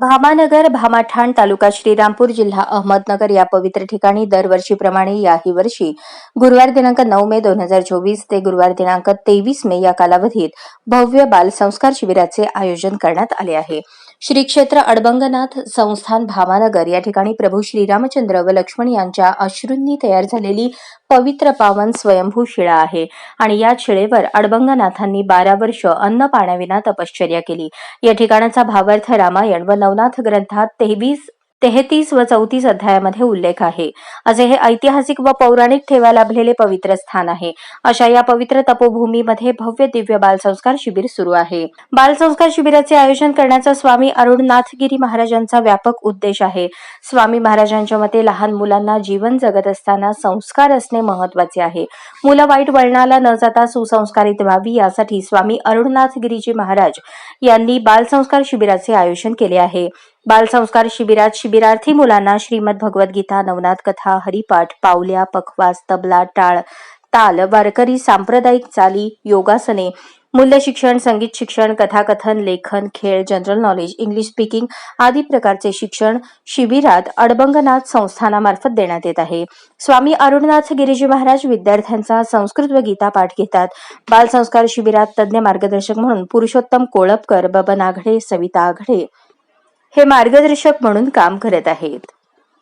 भामानगर भामाठाण तालुका श्रीरामपूर जिल्हा अहमदनगर या पवित्र ठिकाणी दरवर्षीप्रमाणे याही वर्षी गुरुवार दिनांक नऊ मे दोन हजार चोवीस ते गुरुवार दिनांक तेवीस मे या कालावधीत भव्य बाल संस्कार शिबिराचे आयोजन करण्यात आले आहे. श्री क्षेत्र अडबंगनाथ संस्थान भामानगर या ठिकाणी प्रभू श्रीरामचंद्र व लक्ष्मण यांच्या अश्रूंनी तयार झालेली पवित्र पावन स्वयंभू शिळा आहे. आणि या शिळेवर अडबंगनाथांनी बारा वर्ष अन्न पाण्याविना तपश्चर्या केली. या ठिकाणाचा भावार्थ रामायण व नवनाथ ग्रंथात तेवीस तेहतीस व चौतीस अध्यायामध्ये उल्लेख आहे. असे हे ऐतिहासिक व पौराणिक ठेवा लाभलेले पवित्र स्थान आहे. अशा या पवित्र तपोभूमीमध्ये भव्य दिव्य बालसंस्कार शिबिर सुरू आहे. बालसंस्कार शिबिराचे आयोजन करण्याचा स्वामी अरुणनाथगिरी महाराजांचा व्यापक उद्देश आहे. स्वामी महाराजांच्या मते लहान मुलांना जीवन जगत असताना संस्कार असणे महत्त्वाचे आहे. मुलं वाईट वळणाला न जाता सुसंस्कारित व्हावी यासाठी स्वामी अरुणनाथगिरीजी महाराज यांनी बालसंस्कार शिबिराचे आयोजन केले आहे. बालसंस्कार शिबिरात शिबिरार्थी मुलांना श्रीमद भगवद्गीता नवनाथ कथा हरिपाठ पावल्या पखवास तबला टाळ ताल वारकरी सांप्रदायिक चाली योगासने मूल्य शिक्षण संगीत शिक्षण कथाकथन लेखन खेळ जनरल नॉलेज इंग्लिश स्पीकिंग आदी प्रकारचे शिक्षण शिबिरात अडबंगनाथ संस्थानामार्फत देण्यात येत आहे. स्वामी अरुणनाथ गिरीजी महाराज विद्यार्थ्यांचा संस्कृत व गीता पाठ घेतात. बालसंस्कार शिबिरात तज्ज्ञ मार्गदर्शक म्हणून पुरुषोत्तम कोळपकर बबन आघडे सविता आघडे हे मार्गदर्शक म्हणून काम करत आहेत.